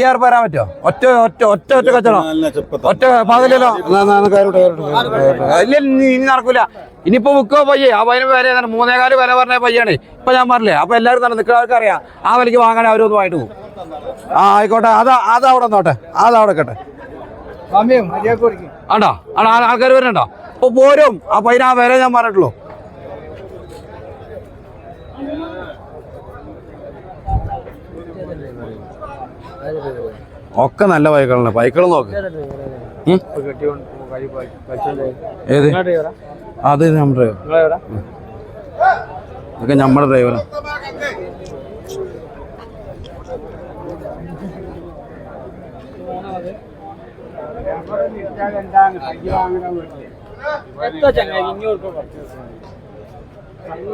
അയ്യായിരം വരാൻ പറ്റുമോ? ഒറ്റ ഒറ്റ ഒറ്റ ഒറ്റ കച്ചവടം? ഒറ്റ പകലല്ലോ ഇല്ല ഇനി നടക്കൂല. ഇനിയിപ്പോ ബുക്കോ പയ്യെ? ആ പയ്യന് വില ഏതാണ്? മൂന്നേകാൽ വില പറഞ്ഞ പയ്യാണ്. ഇപ്പൊ ഞാൻ പറഞ്ഞില്ലേ അപ്പൊ എല്ലാവരും തന്നെ നിൽക്കുന്നവർക്ക് അറിയാം ആ വിലക്ക് വാങ്ങാൻ അവരൊന്നും ആയിട്ട് പോകും. ആ ആയിക്കോട്ടെ അതാ അതവിടെ നോട്ടെ അതവിടെ കേട്ടെ ആണ്ടോ ആണോ ആൾക്കാർ വരുന്നുണ്ടോ? അപ്പൊ പോരും. ആ പയ്യന് ആ വില ഞാൻ പറഞ്ഞിട്ടുള്ളൂ. ഒക്കെ നല്ല ബൈക്കുകളാണ്. ബൈക്കുകൾ നോക്ക്? ഏത്? അത് നമ്മുടെ ഡ്രൈവർ ഇതൊക്കെ നമ്മുടെ ഡ്രൈവറാ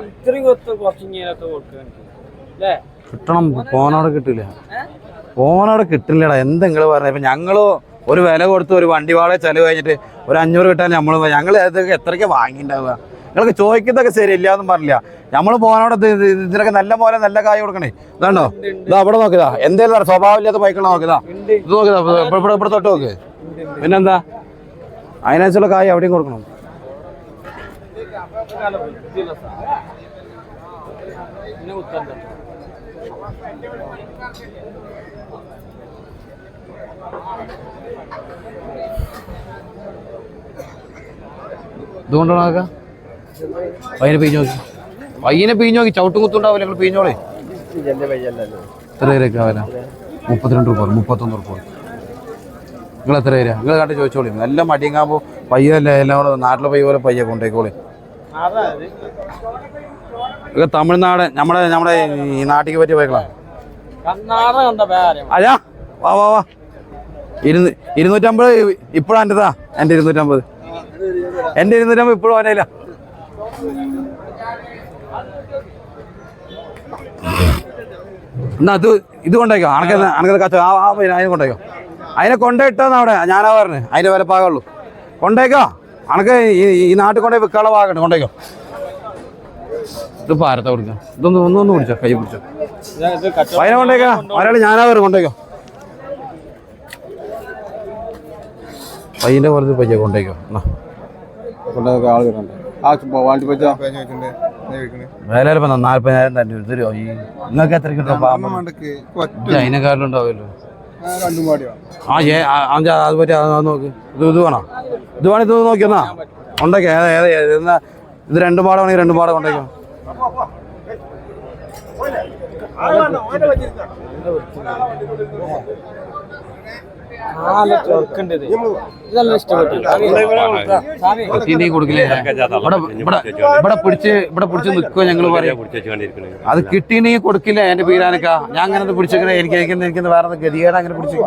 ഇത്രയും കൊത്ത് കുറച്ച് കിട്ടണം. ഫോനവിടെ കിട്ടില്ല. ഫോനവിടെ കിട്ടില്ലടാ. എന്തെങ്കിലും പറഞ്ഞ? ഇപ്പൊ ഞങ്ങൾ ഒരു വില കൊടുത്ത് ഒരു വണ്ടി വാടക ചെലവ് കഴിഞ്ഞിട്ട് ഒരു അഞ്ഞൂറ് കിട്ടാൻ നമ്മൾ ഞങ്ങൾ ഇതൊക്കെ എത്രയ്ക്ക് വാങ്ങിണ്ടാവുക നിങ്ങൾക്ക് ചോദിക്കുന്നതൊക്കെ ശരിയില്ല എന്നും പറഞ്ഞില്ല. നമ്മൾ പോകാനോടെ ഇതിനൊക്കെ നല്ല പോലെ നല്ല കായ് കൊടുക്കണേ. ഇതാണ്ടോ? ഇതാ അവിടെ നോക്കിയതാ. എന്തേലും സ്വഭാവമില്ലാത്ത ബൈക്കുകൾ നോക്കിയതാ. ഇത് നോക്കിയതാ. ഇവിടെ ഇവിടെ ഇവിടെ തൊട്ട് നോക്ക്. പിന്നെന്താ? അതിനനുസരിച്ചുള്ള കായ എവിടെയും കൊടുക്കണം. പിന്നെ ഇതുകൊണ്ടാണ് നോക്കാം പയ്യനെ പിഞ്ഞു നോക്കി. പയ്യനെ പിഞ്ഞു നോക്കി. ചവിട്ടും കുത്തുണ്ടാവില്ല നിങ്ങൾ പിഞ്ഞോളേ എത്ര പേരൊക്കെ ആവില്ല മുപ്പത്തിരണ്ട് രൂപ മുപ്പത്തൊന്ന് രൂപ നിങ്ങൾ എത്ര പേരാ? നിങ്ങൾ കണ്ട് ചോദിച്ചോളി. നല്ല മടിയങ്ങാകുമ്പോൾ പയ്യല്ലേ എല്ലാം കൂടെ നാട്ടിലെ പയ്യ പോലെ പയ്യെ കൊണ്ടേക്കോളി. ഇതൊക്കെ തമിഴ്നാട് നമ്മുടെ നമ്മുടെ ഈ നാട്ടിലേക്ക് പറ്റിയ പേരും? അയ്യാ വാ വാ വാ. ഇരുന്ന് ഇരുന്നൂറ്റമ്പത് ഇപ്പോഴാണ് എന്റെതാ എന്റെ ഇരുന്നൂറ്റമ്പത്. എന്റെ ഇരുന്നൂറ്റമ്പത് ഇപ്പോഴും ആനയില്ല എന്നാ അത് ഇത് കൊണ്ടേക്കോ? അനക്ക് അനക്കത് കച്ച ആ ആ പിന്നെ അതിനെ കൊണ്ടേക്കോ? അതിനെ കൊണ്ടേയിട്ടോന്ന് അവിടെ. ഞാനാ പറഞ്ഞു. അതിന്റെ വില പാകുള്ളൂ കൊണ്ടേക്കോ? അനക്ക് ഈ നാട്ടിൽ കൊണ്ടേ വിൽക്കാനുള്ള ഭാഗമുണ്ട്. കൊണ്ടേക്കോ? ഇത് പാരത്തെ കൊടുക്കാം ഇതൊന്ന് ഒന്നൊന്ന് പിടിച്ചോ കൈ പിടിച്ചോ. അതിനെ കൊണ്ടേക്കോ? ഒരാൾ ഞാനാ പറഞ്ഞു. കൊണ്ടേക്കോ? പയ്യന്റെ കുറച്ച് പയ്യ കൊണ്ടേക്കോ എന്നാ കൊണ്ടൊക്കെ ആൾ വരുന്നുണ്ട് ആ വണ്ടി നാല്പതിനായിരം തന്നെ തരുമോ ഈ നിങ്ങൾക്ക് എത്ര കിട്ടും അതിനെക്കാട്ടിലും ഉണ്ടാവുമല്ലോ ആ ഏ ആ, അഞ്ചാ അത് പറ്റി അത് നോക്ക് ഇത് ഇത് വേണോ ഇത് വേണം ഇത് നോക്കിയെന്നാ ഉണ്ടേക്കോ ഏതാ ഏതാ എന്നാ ഇത് രണ്ടു പാടം രണ്ടു പാടം കൊണ്ടേക്കോ നല്ല കൊത്തിനെ കൊടുക്കില്ലേ? ഇവിടെ ഇവിടെ ഇവിടെ പിടിച്ച് ഇവിടെ പിടിച്ച് നിൽക്കുക ഞങ്ങൾ പറയും. അത് കിട്ടീനെങ്കിൽ കൊടുക്കില്ല എന്റെ പീരാനക്ക? ഞാൻ അങ്ങനെ പിടിച്ചിങ്ങനെ എനിക്ക് എനിക്ക് എനിക്ക് വേറെ ഗതികേട് അങ്ങനെ പിടിച്ച്.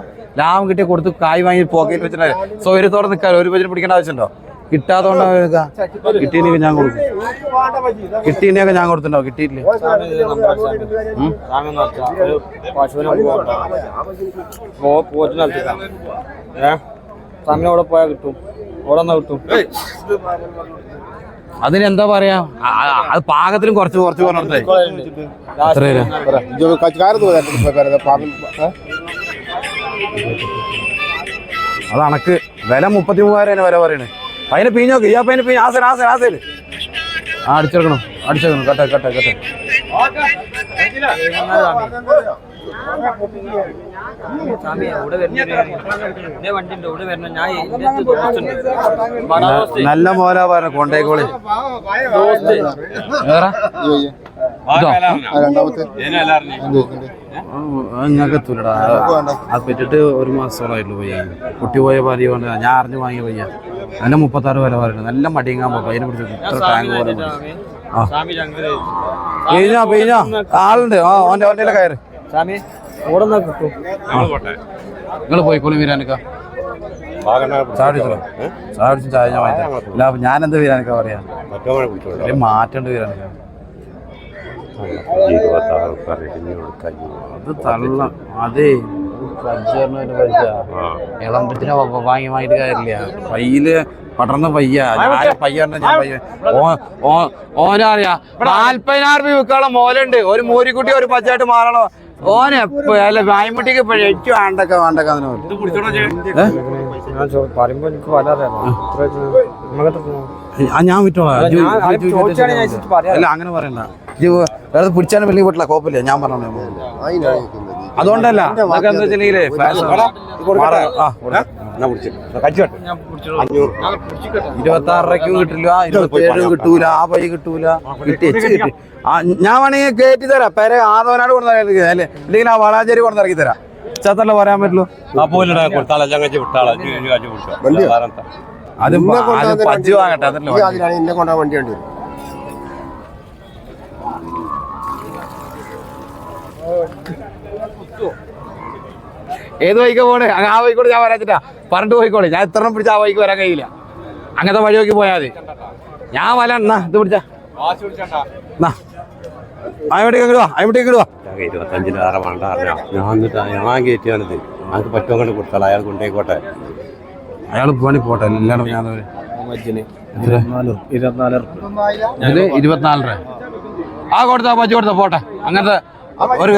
ലാഭം കിട്ടിയ കൊടുത്ത് കായ് വാങ്ങി പോക്കറ്റ് വെച്ചിട്ട് സൗകര്യത്തോടെ നിൽക്കാൻ ഒരു പതിന് പിടിക്കേണ്ട ആവശ്യമുണ്ടോ കിട്ടാത്തോണ്ടാ കിട്ടിയില്ലെങ്കിൽ ഞാൻ കൊടുക്കും. കിട്ടീനെയൊക്കെ ഞാൻ കൊടുത്തിട്ടുണ്ടോ കിട്ടിയില്ലേ അവിടെ പോയാൽ കിട്ടും. അവിടെ നിന്ന് കിട്ടും. അതിനെന്താ പറയാ? അത് പാകത്തിലും കുറച്ച് കുറച്ച് അതണക്ക് അത് അണക്ക് വില മുപ്പത്തി മൂവായിരം വരെ പറയണേ. അതിനെ പിഞ്ഞോക്ക് ഈ അപ്പതിന് പീഞ്ഞ. ആസൻ ആസൻ ആസൻ. ആ അടിച്ചെടുക്കണം. അടിച്ചെടുക്കണം. കട്ടെ കട്ടെ കട്ടെ. നല്ല മോലാ പറഞ്ഞ കൊണ്ടേക്കോളി. ഞങ്ങൾക്ക് എത്തൂലടാ. അത് പറ്റിട്ട് ഒരു മാസത്തോളമായിട്ടുള്ളൂ പയ്യ കുട്ടി പോയ പാതി കൊണ്ട് ഞാൻ അറിഞ്ഞു വാങ്ങിയ പയ്യ. അതിന്റെ മുപ്പത്താറ് വരെ പറയുന്നത് നല്ല മടിയങ്ങാൻ പോകും. അതിനെ പിടിച്ച് ഇത്ര ടാങ്ക് പോലെ ആ. ആളുണ്ട്. ആ കയറ്. നിങ്ങൾ പോയിക്കോളി വീരാനക്ക. ഞാനെന്ത് ചായ ഞാൻ എന്ത് വീരാനക്ക പറയാ? മാറ്റണ്ട് വീരാനക്ക. അത് തള്ള. അതേ. ഇളമ്പത്തിന് വാങ്ങി വാങ്ങിട്ട് കാര്യമില്ല. പയ്യിൽ പടർന്ന പയ്യ. പയ്യ ഞാൻ പയ്യ. ഓനറിയാ നാല്പതിനായിരം രൂപ വിൽക്കാളം മോലുണ്ട്. ഒരു മൂരിക്കുട്ടി ഒരു പച്ചായിട്ട് മാറണോ ഓനെ അല്ല വായ്മുട്ടിക്ക് ഏറ്റവും ആണ്ടൊക്കെ വേണ്ടൊക്കെ അതിനെ ഞാൻ വിട്ടോളാം. അല്ല അങ്ങനെ പറയണ്ട. വേറെ പിടിച്ചാലും വലിയ വീട്ടില കോപ്പില്ല. ഞാൻ പറഞ്ഞു അതുകൊണ്ടല്ല. ഇരുപത്തി ആറരയ്ക്കും കിട്ടില്ല. ഇരുപത്തി ഏഴും കിട്ടൂല. ആ പൈ കിട്ടൂല. ഞാൻ വേണമെങ്കിൽ കയറ്റി തരാം. പേരെ ആദവനാട് കൊണ്ടുവരാൻ അല്ലേ? ഇല്ലെങ്കിൽ ആ വളാഞ്ചേരി കൊണ്ടിറക്കി തരാം. ചത്തല്ല പറയാൻ പറ്റുള്ളൂ? അത് പജ്ജ് വാങ്ങട്ടെ അതല്ലേ വണ്ടി. അതിനാണ് എന്നെ കൊണ്ടാ വണ്ടി ഉണ്ട് ഏത് വഴിക്ക് പോണേ? അങ്ങ് ആ വഴിക്കൂടെ ഞാൻ വരാച്ചിട്ടാ പറഞ്ഞിട്ട് പോയിക്കോളെ. ഞാൻ എത്ര പിടിച്ച ആ വഴിക്ക് വരാൻ കഴിയില്ല. അങ്ങനത്തെ വഴി നോക്കി പോയാൽ മതി. ഞാൻ വല എന്നാ ഇത് പിടിച്ച. അയാൾ പോണി ഇരുപത്തഞ്ചിന് വേറെ വേണ്ട ഞാൻ എന്നിട്ട് ഞാൻ കയറ്റിയാണിത്. ഞങ്ങൾക്ക് പറ്റുമെങ്കിൽ കൊടുത്താൽ അയാൾ കൊണ്ടേക്കോട്ടെ. അയാൾ പണി പോട്ടെ. എല്ലാം ഞാൻ ഇരുപത്തിനാല് രൂപ ആ കൊടുത്താ പച്ച കൊടുത്താ പോട്ടെ. അങ്ങനത്തെ ഒരു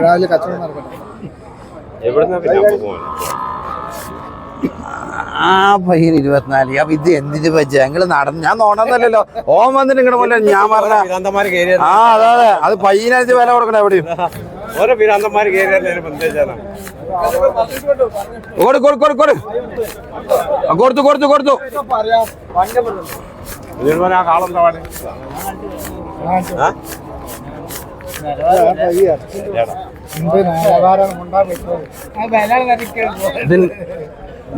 രാവിലെ കച്ചവടം നടക്കട്ടെ എവിടുന്നാ പിന്നെ അപ്പൊ പോകാൻ ആ പയ്യൻ ഇരുപത്തിനാല് അപ്പൊ ഇത് എന്തിന് പച്ച ഞങ്ങൾ നടന്ന് ഞാൻ നോണമെന്നല്ലല്ലോ ഓം വന്നിട്ട് നിങ്ങളുടെ പോലെ ഞാൻ പറഞ്ഞ ആ അതെ അതെ അത് പയ്യനായിട്ട് വില കൊടുക്കണം എവിടെയും ഓരോ ആ, കൊടുത്തു കൊടുത്തു കൊടുത്തു ഇതിന്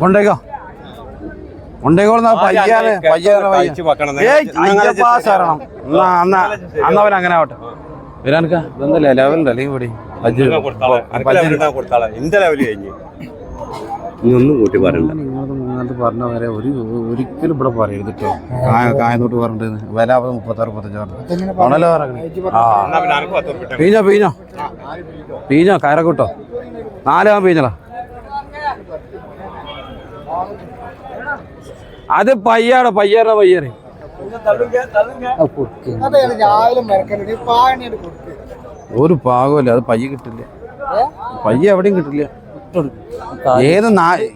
കൊണ്ടേക്കോ. കൊണ്ടേക്കോളുന്ന പയ്യാനെ എന്നാ അന്നവൻ അങ്ങനെ ആവട്ടെ വരാനക്ക ഇതെന്തല്ലേ ലെവലുണ്ട് അല്ലെങ്കിൽ എന്റെ ലെവൽ കഴിഞ്ഞ്. ഇനി ഒന്നും കൂട്ടി പറയണ്ട. നിങ്ങളത് മൂന്നാമത് പറഞ്ഞ വരെ ഒരു ഒരിക്കലും ഇവിടെ പറയരുത് കേട്ടോ കായ കായത്തോട്ട് പറഞ്ഞിട്ട് വില അപ്പൊ മുപ്പത്താറ് മുപ്പത്തഞ്ചാറ് ഇട്ടേ. പീഞ്ഞോ പീഞ്ഞോ. പീഞ്ഞോ കയറ കിട്ടോ നാലാ പീഞ്ഞടാ അത് പയ്യാടോ പയ്യാറോ? പയ്യാറ് ഒരു പാകമല്ല അത് പയ്യ കിട്ടില്ല. പയ്യ എവിടെയും കിട്ടില്ല. ഏത്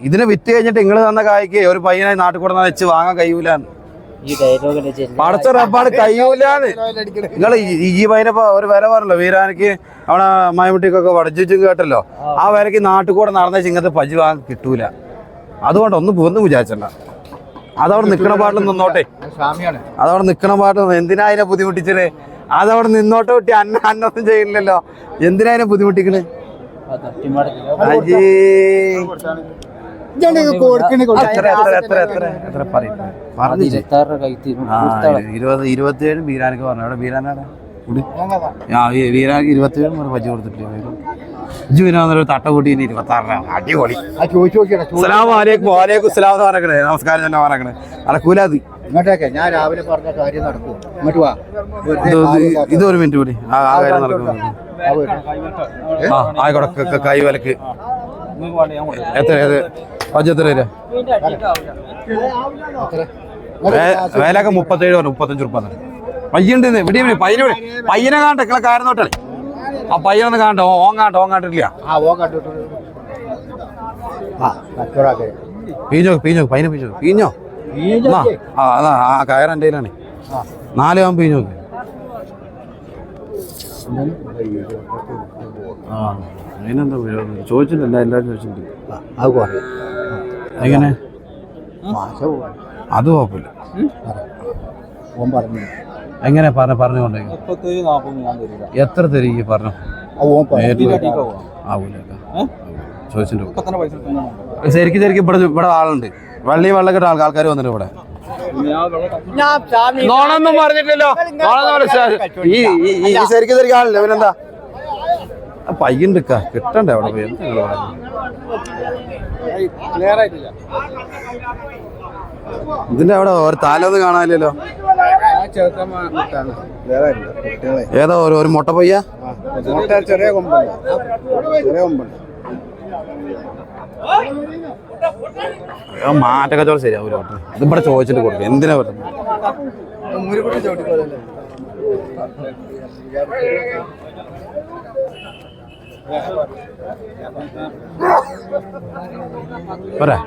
ഇതിനെ വിറ്റ് കഴിഞ്ഞിട്ട് നിങ്ങൾ തന്ന കായ്ക്ക് ഒരു പയ്യനെ നാട്ടിൽ കൂടെ വെച്ച് വാങ്ങാൻ കഴിയൂലെന്ന്. പടച്ച റബ്ബാണ് കഴിയൂലാന്ന്. നിങ്ങൾ ഈ പയ്യനെ ഒരു വില പറഞ്ഞല്ലോ വീരാനക്ക് അവിടെ മയമുട്ടിക്കൊക്കെ വടച്ചു കേട്ടല്ലോ. ആ വിലക്ക് നാട്ടിൽ കൂടെ നടന്ന ചിങ്ങത്തെ പജി വാങ്ങാൻ കിട്ടൂല. അതുകൊണ്ട് ഒന്ന് പോന്ന് വിചാരിച്ചണ്ട. അതവിടെ നിക്കണ പാട്ടിൽ നിന്നോട്ടെ. അതവിടെ നിക്കണ പാട്ട് എന്തിനാ അതിനെ ബുദ്ധിമുട്ടിച്ചത്? അതവിടെ നിന്നോട്ടെ കുട്ടി അന്ന അന്നൊന്നും ചെയ്യില്ലല്ലോ. എന്തിനാ അതിനെ ബുദ്ധിമുട്ടിക്കണ്? ഇരുപത് ഇരുപത്തിയേഴ് ബീരാനൊക്കെ പറഞ്ഞു. അവിടെ? ബീരാനാണ് വീരാനക്ക് ഇരുപത്തിയേഴ് കൊടുത്തിട്ടില്ല? ഒരു തട്ട കൂട്ടി ഇനി ഇരുപത്തി ആറിനാണ് അടിപൊളി. വാലേക്കും അസ്സലാം എന്ന് നമസ്കാരം തന്നെ പറഞ്ഞേ നടക്കൂലാത് ഇങ്ങോട്ടേക്ക് ഞാൻ രാവിലെ പറഞ്ഞ കാര്യം നടക്കും ഇങ്ങോട്ട് വാ. ഇത് ഒരു മിനിറ്റ് കൂടി. ആ ആ കാര്യം നടക്കുന്നു ആ ആയിക്കോട്ടെ. ക- വിലക്ക്. എത്ര ഏത് പഞ്ചെത്ര? വേലൊക്കെ മുപ്പത്തേഴ് പറഞ്ഞു മുപ്പത്തഞ്ച് റുപ്യ പയ്യുണ്ട് ഇവിടെ ഇവിടെ പയ്യനെ ഇവിടെ പയ്യനെ കാണട്ടെ ഇങ്ങളെ കാര്യം നോട്ടല്ലേ? ആ പയ്യനൊന്ന് കാണട്ടെ ഓൻ കാണട്ടെ ഓൻ ആ കച്ചവടാക്കേ പീഞ്ഞോ പീഞ്ഞോ പയ്യനെ പീഞ്ഞോ പീഞ്ഞോ. എന്നാ, ആ അതാ ആ കയർ എന്റെ കയ്യിലാണ്. നാല് ആകുമ്പോൾ നോക്ക്. ആ അതിനെന്താ? ചോദിച്ചിട്ടില്ല എല്ലാവരും ചോദിച്ചിട്ടുണ്ട്. എങ്ങനെ? അത് കുഴപ്പമില്ല. എങ്ങനെ പറഞ്ഞ തരില്ല. എത്ര തരും പറഞ്ഞു? ആവൂല ചോദിച്ചിട്ടുണ്ട്. ശരിക്കും ശരിക്കും ഇവിടെ ഇവിടെ ആളുണ്ട്. വെള്ളി വെള്ളം കിട്ടാൻ ആൾക്കാർ വന്നിട്ട് ഇവിടെ. നോണൊന്നും പറഞ്ഞിട്ടില്ലോ. ഈ ശരിക്കും ശരിക്കും ആളില്ല. പിന്നെന്താ? പയ്യുണ്ട് കിട്ടണ്ടേ അവിടെ? പോയി ഇതിന്റെ അവിടെ ഒരു താലൊന്നും കാണാനില്ലല്ലോ. ഏതാ ഒരു മുട്ട പയ്യ? ചെറിയ കൊമ്പുണ്ട്. ചെറിയ കൊമ്പുണ്ട്. മാറ്റ കച്ചവടം ശരിയാവൂല ഇത് ഇതിവിടെ ചോദിച്ചിട്ട് കൊടുക്കും. എന്തിനാ പറ്റും പോരെ.